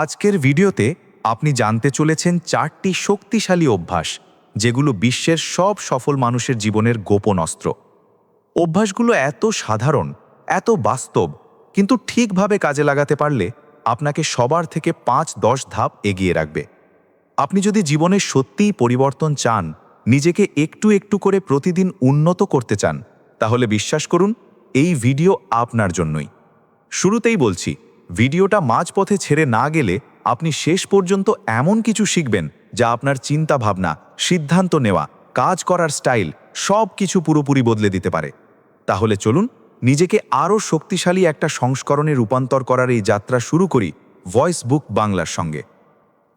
আজকের ভিডিওতে আপনি জানতে চলেছেন চারটি শক্তিশালী অভ্যাস, যেগুলো বিশ্বের সব সফল মানুষের জীবনের গোপন অস্ত্র। অভ্যাসগুলো এত সাধারণ, এত বাস্তব, কিন্তু ঠিকভাবে কাজে লাগাতে পারলে আপনাকে সবার থেকে পাঁচ দশ ধাপ এগিয়ে রাখবে। আপনি যদি জীবনে সত্যিই পরিবর্তন চান, নিজেকে একটু একটু করে প্রতিদিন উন্নত করতে চান, তাহলে বিশ্বাস করুন, এই ভিডিও আপনার জন্যই। শুরুতেই বলছি ভিডিওটা মাঝপথে ছেড়ে না গেলে আপনি শেষ পর্যন্ত এমন কিছু শিখবেন যা আপনার চিন্তা ভাবনা সিদ্ধান্ত নেওয়া, কাজ করার স্টাইল, সব কিছু পুরোপুরি বদলে দিতে পারে। তাহলে চলুন নিজেকে আরও শক্তিশালী একটা সংস্করণে রূপান্তর করার এই যাত্রা শুরু করি ভয়েস বুক বাংলার সঙ্গে।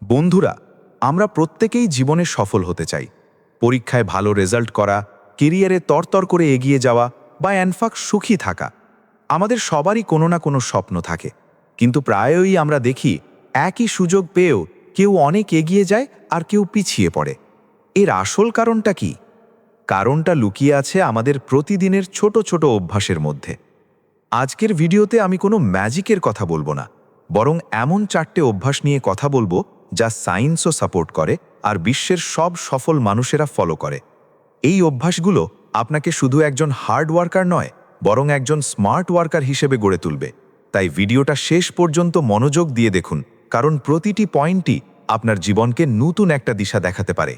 বন্ধুরা, আমরা প্রত্যেকেই জীবনে সফল হতে চাই। পরীক্ষায় ভালো রেজাল্ট করা, কেরিয়ারে তরতর করে এগিয়ে যাওয়া বা অ্যানফাক সুখী থাকা। আমাদের সবারই কোনো না কোনো স্বপ্ন থাকে। কিন্তু প্রায়ই আমরা দেখি একই সুযোগ পেয়েও কেউ অনেক এগিয়ে যায় আর কেউ পিছিয়ে পড়ে। এর আসল কারণটা কি? কারণটা লুকিয়ে আছে আমাদের প্রতিদিনের ছোট ছোট অভ্যাসের মধ্যে। আজকের ভিডিওতে আমি কোনো ম্যাজিকের কথা বলব না, বরং এমন চারটে অভ্যাস নিয়ে কথা বলব যা সায়েন্সও সাপোর্ট করে আর বিশ্বের সব সফল মানুষেরা ফলো করে। এই অভ্যাসগুলো আপনাকে শুধু একজন হার্ড ওয়ার্কার নয়, বরং একজন স্মার্ট ওয়ার্কার হিসেবে গড়ে তুলবে। তাই ভিডিওটা শেষ পর্যন্ত মনোযোগ দিয়ে দেখুন, কারণ প্রতিটি পয়েন্টই আপনার জীবনকে নতুন একটা দিশা দেখাতে পারে।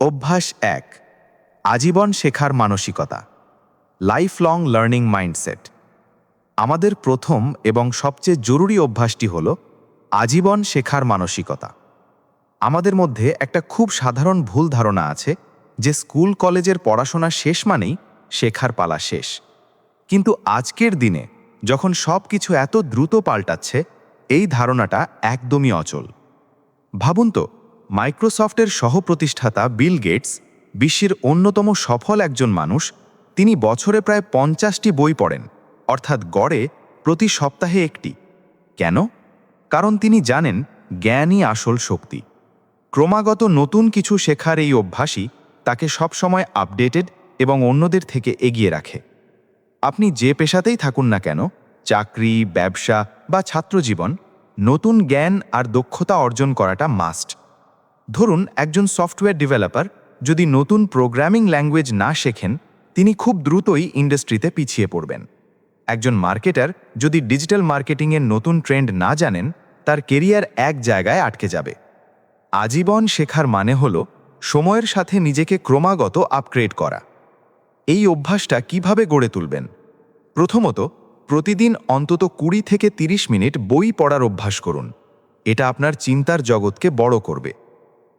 অভ্যাস এক, আজীবন শেখার মানসিকতা। লাইফ লং লার্নিং মাইন্ডসেট আমাদের প্রথম এবং সবচেয়ে জরুরি অভ্যাসটি হল আজীবন শেখার মানসিকতা। আমাদের মধ্যে একটা খুব সাধারণ ভুল ধারণা আছে যে স্কুল কলেজের পড়াশোনা শেষ মানেই শেখার পালা শেষ। কিন্তু আজকের দিনে যখন সব কিছু এত দ্রুত পাল্টাচ্ছে, এই ধারণাটা একদমই অচল। ভাবুন তো, মাইক্রোসফটের সহপ্রতিষ্ঠাতা বিল গেটস, বিশ্বের অন্যতম সফল একজন মানুষ, তিনি বছরে প্রায় পঞ্চাশটি বই পড়েন, অর্থাৎ গড়ে প্রতি সপ্তাহে একটি। কেন? কারণ তিনি জানেন জ্ঞানই আসল শক্তি। ক্রমাগত নতুন কিছু শেখার এই অভ্যাসই তাকে সবসময় আপডেটেড এবং অন্যদের থেকে এগিয়ে রাখে। আপনি যে পেশাতেই থাকুন না কেন, চাকরি, ব্যবসা বা ছাত্রজীবন, নতুন জ্ঞান আর দক্ষতা অর্জন করাটা মাস্ট ধরুন, একজন সফটওয়্যার ডেভেলপার যদি নতুন প্রোগ্রামিং ল্যাঙ্গুয়েজ না শেখেন, তিনি খুব দ্রুতই ইন্ডাস্ট্রিতে পিছিয়ে পড়বেন। একজন মার্কেটার যদি ডিজিটাল মার্কেটিংয়ের নতুন ট্রেন্ড না জানেন, তার কেরিয়ার এক জায়গায় আটকে যাবে। আজীবন শেখার মানে হল, সময়ের সাথে নিজেকে ক্রমাগত আপগ্রেড করা। এই অভ্যাসটা কীভাবে গড়ে তুলবেন? প্রথমত, প্রতিদিন অন্তত কুড়ি থেকে ৩০ মিনিট বই পড়ার অভ্যাস করুন। এটা আপনার চিন্তার জগৎকে বড় করবে।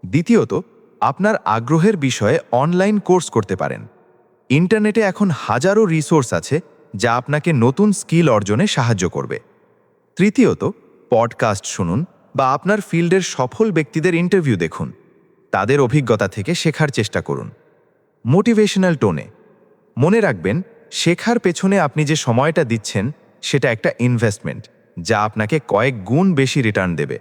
দ্বিতীয়ত, আপনার আগ্রহের বিষয়ে অনলাইন কোর্স করতে পারেন। ইন্টারনেটে এখন হাজারো রিসোর্স আছে যা আপনাকে নতুন স্কিল অর্জনে সাহায্য করবে। তৃতীয়ত, পডকাস্ট শুনুন বা আপনার ফিল্ডের সফল ব্যক্তিদের ইন্টারভিউ দেখুন। তাদের অভিজ্ঞতা থেকে শেখার চেষ্টা করুন। মোটিভেশনাল টোনে মনে রাখবেন, শেখার পেছনে আপনি যে সময়টা দিচ্ছেন, সেটা একটা ইনভেস্টমেন্ট যা আপনাকে কয়েক গুণ বেশি রিটার্ন দেবে।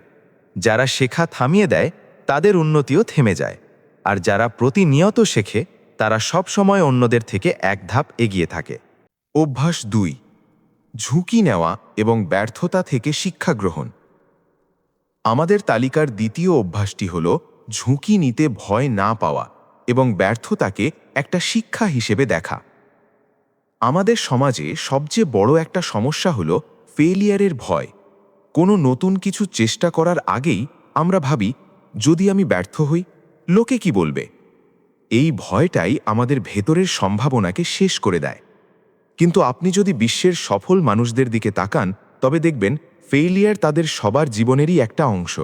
যারা শেখা থামিয়ে দেয়, তাদের উন্নতিও থেমে যায়। আর যারা প্রতিনিয়ত শেখে, তারা সব সময় অন্যদের থেকে এক ধাপ এগিয়ে থাকে। অভ্যাস দুই, ঝুঁকি নেওয়া এবং ব্যর্থতা থেকে শিক্ষা গ্রহণ। আমাদের তালিকার দ্বিতীয় অভ্যাসটি হল, ঝুঁকি নিতে ভয় না পাওয়া এবং ব্যর্থতাকে একটা শিক্ষা হিসেবে দেখা। আমাদের সমাজে সবচেয়ে বড় একটা সমস্যা হল ফেলিয়ারের ভয়। কোনো নতুন কিছু চেষ্টা করার আগেই আমরা ভাবি, যদি আমি ব্যর্থ হই, লোকে কি বলবে? এই ভয়টাই আমাদের ভেতরের সম্ভাবনাকে শেষ করে দেয়। কিন্তু আপনি যদি বিশ্বের সফল মানুষদের দিকে তাকান, তবে দেখবেন ফেইলিয়ার তাদের সবার জীবনেরই একটা অংশ।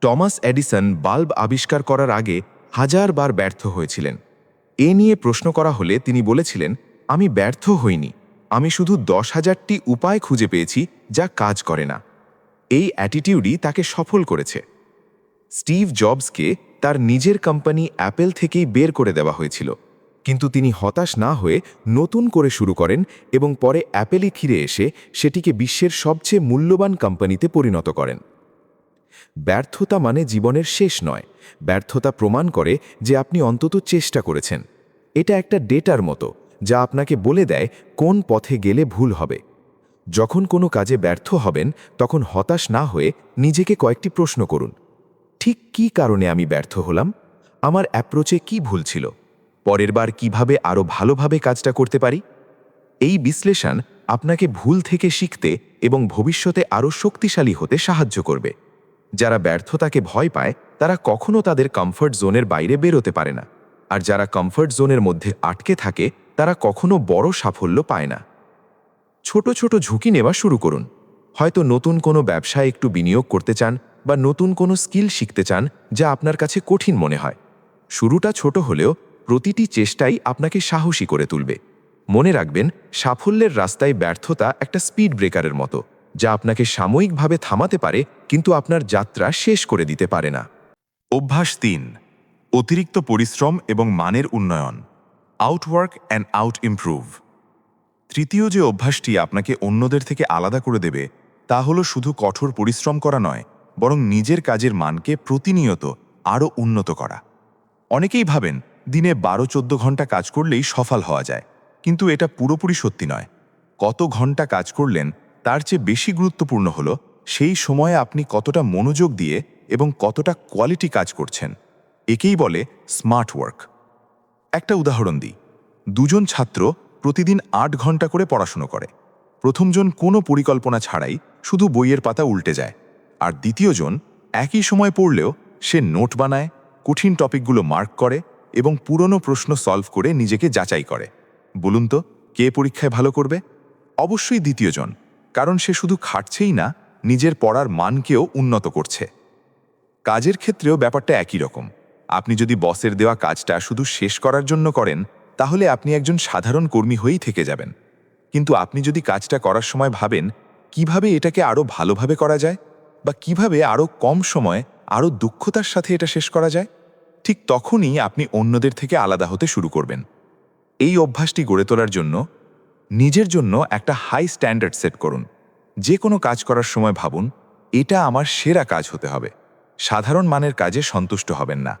টমাস এডিসন বাল্ব আবিষ্কার করার আগে হাজার বার ব্যর্থ হয়েছিলেন। এ নিয়ে প্রশ্ন করা হলে তিনি বলেছিলেন, আমি ব্যর্থ হইনি। আমি শুধু দশ হাজারটি উপায় খুঁজে পেয়েছি যা কাজ করে না। এই অ্যাটিটিউডই তাকে সফল করেছে। স্টিভ জবসকে তার নিজের কোম্পানি অ্যাপেল থেকেই বের করে দেওয়া হয়েছিল। কিন্তু তিনি হতাশ না হয়ে নতুন করে শুরু করেন এবং পরে অ্যাপেলে ফিরে এসে সেটিকে বিশ্বের সবচেয়ে মূল্যবান কোম্পানিতে পরিণত করেন। ব্যর্থতা মানে জীবনের শেষ নয়। ব্যর্থতা প্রমাণ করে যে আপনি অন্তত চেষ্টা করেছেন। এটা একটা ডেটার মতো, যা আপনাকে বলে দেয় কোন পথে গেলে ভুল হবে। যখন কোনো কাজে ব্যর্থ হবেন, তখন হতাশ না হয়ে নিজেকে কয়েকটি প্রশ্ন করুন। ঠিক কী কারণে আমি ব্যর্থ হলাম? আমার অ্যাপ্রোচে কি ভুল ছিল? পরের বার কীভাবে আরও ভালোভাবে কাজটা করতে পারি? এই বিশ্লেষণ আপনাকে ভুল থেকে শিখতে এবং ভবিষ্যতে আরও শক্তিশালী হতে সাহায্য করবে। যারা ব্যর্থতাকে ভয় পায়, তারা কখনো তাদের কমফর্ট জোনের বাইরে বেরোতে পারে না। আর যারা কমফর্ট জোনের মধ্যে আটকে থাকে, তারা কখনো বড় সাফল্য পায় না। ছোট ছোট ঝুঁকি নেওয়া শুরু করুন। হয়তো নতুন কোনো ব্যবসায় একটু বিনিয়োগ করতে চান বা নতুন কোনো স্কিল শিখতে চান যা আপনার কাছে কঠিন মনে হয়। শুরুটা ছোট হলেও প্রতিটি চেষ্টাই আপনাকে সাহসী করে তুলবে। মনে রাখবেন, সাফল্যের রাস্তায় ব্যর্থতা একটা স্পিড ব্রেকারের মতো। যা আপনাকে সাময়িকভাবে থামাতে পারে, কিন্তু আপনার যাত্রা শেষ করে দিতে পারে না। অভ্যাস তিন, অতিরিক্ত পরিশ্রম এবং মানের উন্নয়ন। আউটওয়ার্ক অ্যান্ড আউট ইমপ্রুভ তৃতীয় যে অভ্যাসটি আপনাকে অন্যদের থেকে আলাদা করে দেবে, তা হলো শুধু কঠোর পরিশ্রম করা নয়, বরং নিজের কাজের মানকে প্রতিনিয়ত আরও উন্নত করা। অনেকেই ভাবেন, দিনে বারো চোদ্দ ঘণ্টা কাজ করলেই সফল হওয়া যায়, কিন্তু এটা পুরোপুরি সত্যি নয়। কত ঘণ্টা কাজ করলেন তার চেয়ে বেশি গুরুত্বপূর্ণ হলো সেই সময়ে আপনি কতটা মনোযোগ দিয়ে এবং কতটা কোয়ালিটি কাজ করছেন। একেই বলে স্মার্ট ওয়ার্ক একটা উদাহরণ দিই। দুজন ছাত্র প্রতিদিন আট ঘণ্টা করে পড়াশুনো করে। প্রথমজন কোনো পরিকল্পনা ছাড়াই শুধু বইয়ের পাতা উল্টে যায়। আর দ্বিতীয়জন একই সময় পড়লেও সে নোট বানায়, কঠিন টপিকগুলো মার্ক করে এবং পুরনো প্রশ্ন সলভ করে নিজেকে যাচাই করে। বলুন তো, কে পরীক্ষায় ভালো করবে? অবশ্যই দ্বিতীয়জন। কারণ সে শুধু খাটছেই না, নিজের পড়ার মানকেও উন্নত করছে। কাজের ক্ষেত্রেও ব্যাপারটা একই রকম। আপনি যদি বসের দেওয়া কাজটা শুধু শেষ করার জন্য করেন, তাহলে আপনি একজন সাধারণ কর্মী হয়েই থেকে যাবেন। কিন্তু আপনি যদি কাজটা করার সময় ভাবেন, কীভাবে এটাকে আরও ভালোভাবে করা যায়? বা কীভাবে আরও কম সময়ে আরও দক্ষতার সাথে এটা শেষ করা যায়? ঠিক তখনই আপনি অন্যদের থেকে আলাদা হতে শুরু করবেন। এই অভ্যাসটি গড়ে তোলার জন্য নিজের জন্য একটা হাই স্ট্যান্ডার্ড সেট করুন। যে কোনো কাজ করার সময় ভাবুন, এটা আমার সেরা কাজ হতে হবে। সাধারণ মানের কাজে সন্তুষ্ট হবেন না।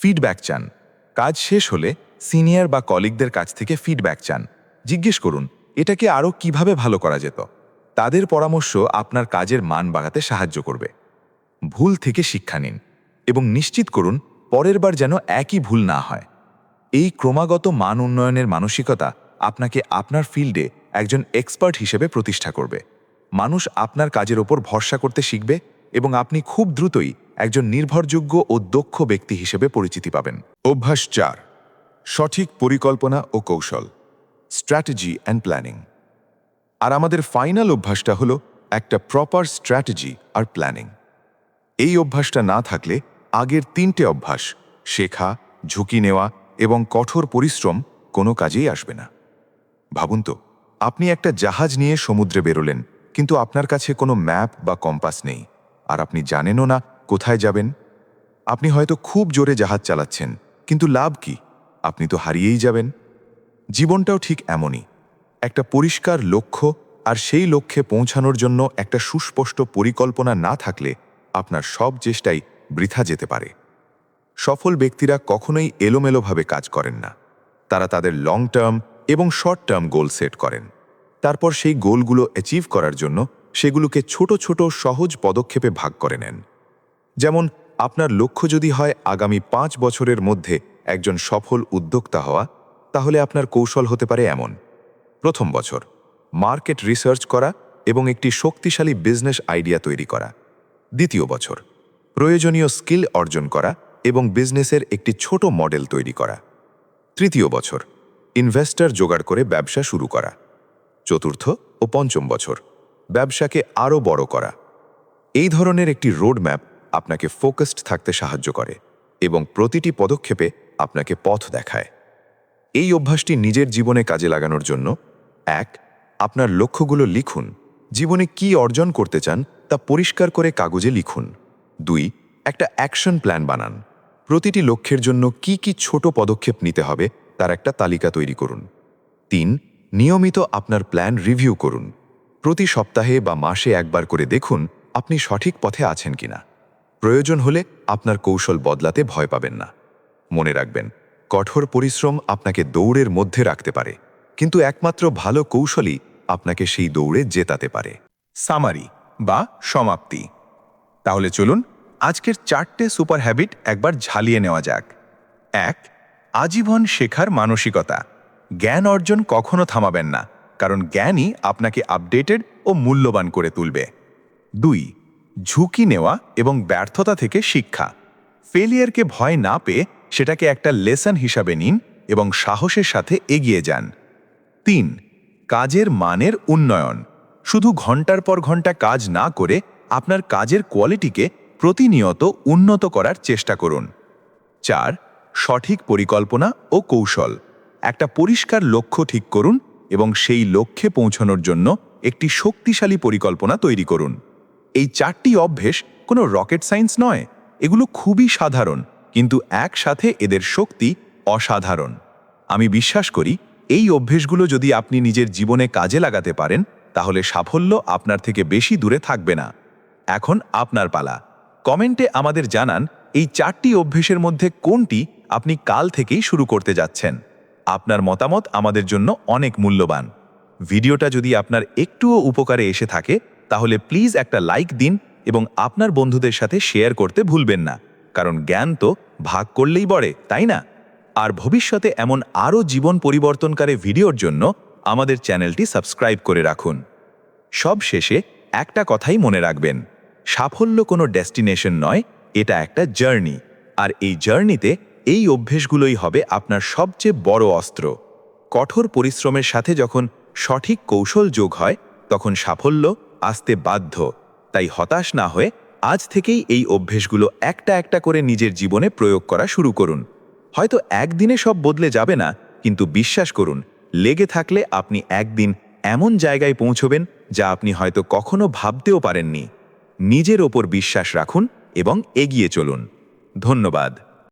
ফিডব্যাক চান। কাজ শেষ হলে সিনিয়র বা কলিগদের কাছ থেকে ফিডব্যাক চান। জিজ্ঞেস করুন, এটাকে আরও কীভাবে ভালো করা যেত? তাদের পরামর্শ আপনার কাজের মান বাড়াতে সাহায্য করবে। ভুল থেকে শিক্ষা নিন এবং নিশ্চিত করুন, পরের বার যেন একই ভুল না হয়। এই ক্রমাগত মান উন্নয়নের মানসিকতা আপনাকে আপনার ফিল্ডে একজন এক্সপার্ট হিসেবে প্রতিষ্ঠা করবে। মানুষ আপনার কাজের ওপর ভরসা করতে শিখবে এবং আপনি খুব দ্রুতই একজন নির্ভরযোগ্য ও দক্ষ ব্যক্তি হিসেবে পরিচিতি পাবেন। অভ্যাস চার, সঠিক পরিকল্পনা ও কৌশল স্ট্র্যাটেজি অ্যান্ড প্ল্যানিং আর আমাদের ফাইনাল অভ্যাসটা হলো একটা প্রপার স্ট্র্যাটেজি আর প্ল্যানিং এই অভ্যাসটা না থাকলে আগের তিনটে অভ্যাস, শেখা, ঝুঁকি নেওয়া এবং কঠোর পরিশ্রম কোনো কাজেই আসবে না। ভাবুন তো, আপনি একটা জাহাজ নিয়ে সমুদ্রে বেরোলেন, কিন্তু আপনার কাছে কোনো ম্যাপ বা কম্পাস নেই, আর আপনি জানেনও না কোথায় যাবেন। আপনি হয়তো খুব জোরে জাহাজ চালাচ্ছেন, কিন্তু লাভ কি? আপনি তো হারিয়েই যাবেন। জীবনটাও ঠিক এমনই, একটা পরিষ্কার লক্ষ্য আর সেই লক্ষ্যে পৌঁছানোর জন্য একটা সুস্পষ্ট পরিকল্পনা না থাকলে আপনার সব চেষ্টাই বৃথা যেতে পারে। সফল ব্যক্তিরা কখনোই এলোমেলোভাবে কাজ করেন না। তারা তাদের লং টার্ম এবং শর্ট টার্ম গোল সেট করেন। তারপর সেই গোলগুলো অ্যাচিভ করার জন্য সেগুলোকে ছোট ছোট, সহজ পদক্ষেপে ভাগ করে নেন। যেমন, আপনার লক্ষ্য যদি হয় আগামী পাঁচ বছরের মধ্যে একজন সফল উদ্যোক্তা হওয়া, তাহলে আপনার কৌশল হতে পারে এমন। প্রথম বছর মার্কেট রিসার্চ করা এবং একটি শক্তিশালী বিজনেস আইডিয়া তৈরি করা। দ্বিতীয় বছর, প্রয়োজনীয় স্কিল অর্জন করা এবং বিজনেসের একটি ছোট মডেল তৈরি করা। তৃতীয় বছর ইনভেস্টর জোগাড় করে ব্যবসা শুরু করা। চতুর্থ ও পঞ্চম বছর, ব্যবসাকে আরও বড় করা। এই ধরনের একটি রোডম্যাপ আপনাকে ফোকাসড থাকতে সাহায্য করে এবং প্রতিটি পদক্ষেপে আপনাকে পথ দেখায়। এই অভ্যাসটি নিজের জীবনে কাজে লাগানোর জন্য, এক, আপনার লক্ষ্যগুলো লিখুন। জীবনে কি অর্জন করতে চান তা পরিষ্কার করে কাগজে লিখুন। দুই, একটা অ্যাকশন প্ল্যান বানান। প্রতিটি লক্ষ্যের জন্য কি কি ছোট পদক্ষেপ নিতে হবে তার একটা তালিকা তৈরি করুন। তিন, নিয়মিত আপনার প্ল্যান রিভিউ করুন। প্রতি সপ্তাহে বা মাসে একবার করে দেখুন আপনি সঠিক পথে আছেন কিনা। প্রয়োজন হলে আপনার কৌশল বদলাতে ভয় পাবেন না। মনে রাখবেন, কঠোর পরিশ্রম আপনাকে দৌড়ের মধ্যে রাখতে পারে। কিন্তু একমাত্র ভালো কৌশলই আপনাকে সেই দৌড়ে জেতাতে পারে। সামারি বা সমাপ্তি। তাহলে চলুন আজকের চারটে সুপার হ্যাবিট একবার ঝালিয়ে নেওয়া যাক। এক আজীবন শেখার মানসিকতা। জ্ঞান অর্জন কখনো থামাবেন না, কারণ জ্ঞানই আপনাকে আপডেটেড ও মূল্যবান করে তুলবে। দুই, ঝুঁকি নেওয়া এবং ব্যর্থতা থেকে শিক্ষা। ফেলিয়ারকে ভয় না পেয়ে সেটাকে একটা লেসন হিসাবে নিন এবং সাহসের সাথে এগিয়ে যান। তিন, কাজের মানের উন্নয়ন। শুধু ঘণ্টার পর ঘণ্টা কাজ না করে আপনার কাজের কোয়ালিটিকে প্রতিনিয়ত উন্নত করার চেষ্টা করুন। চার সঠিক পরিকল্পনা ও কৌশল। একটা পরিষ্কার লক্ষ্য ঠিক করুন এবং সেই লক্ষ্যে পৌঁছানোর জন্য একটি শক্তিশালী পরিকল্পনা তৈরি করুন। এই চারটি অভ্যেস কোনো রকেট সায়েন্স নয়, এগুলো খুবই সাধারণ, কিন্তু একসাথে এদের শক্তি অসাধারণ। আমি বিশ্বাস করি, এই অভ্যেসগুলো যদি আপনি নিজের জীবনে কাজে লাগাতে পারেন, তাহলে সাফল্য আপনার থেকে বেশি দূরে থাকবে না। এখন আপনার পালা। কমেন্টে আমাদের জানান, এই চারটি অভ্যেসের মধ্যে কোনটি আপনি কাল থেকেই শুরু করতে যাচ্ছেন। আপনার মতামত আমাদের জন্য অনেক মূল্যবান। ভিডিওটা যদি আপনার একটুও উপকারে এসে থাকে, তাহলে প্লিজ একটা লাইক দিন এবং আপনার বন্ধুদের সাথে শেয়ার করতে ভুলবেন না। কারণ জ্ঞান তো ভাগ করলেই বড়ে, তাই না? আর ভবিষ্যতে এমন আরও জীবন পরিবর্তনকারী ভিডিওর জন্য আমাদের চ্যানেলটি সাবস্ক্রাইব করে রাখুন। সব শেষে একটা কথাই মনে রাখবেন। সাফল্য কোনো ডেস্টিনেশন নয়, এটা একটা জার্নি। আর এই জার্নিতে এই অভ্যেসগুলোই হবে আপনার সবচেয়ে বড় অস্ত্র। কঠোর পরিশ্রমের সাথে যখন সঠিক কৌশল যোগ হয়, তখন সাফল্য আসতে বাধ্য। তাই হতাশ না হয়ে আজ থেকেই এই অভ্যেসগুলো একটা একটা করে নিজের জীবনে প্রয়োগ করা শুরু করুন। হয়তো একদিনে সব বদলে যাবে না, কিন্তু বিশ্বাস করুন, লেগে থাকলে আপনি একদিন এমন জায়গায় পৌঁছবেন যা আপনি হয়তো কখনো ভাবতেও পারেননি। নিজের ওপর বিশ্বাস রাখুন এবং এগিয়ে চলুন। ধন্যবাদ।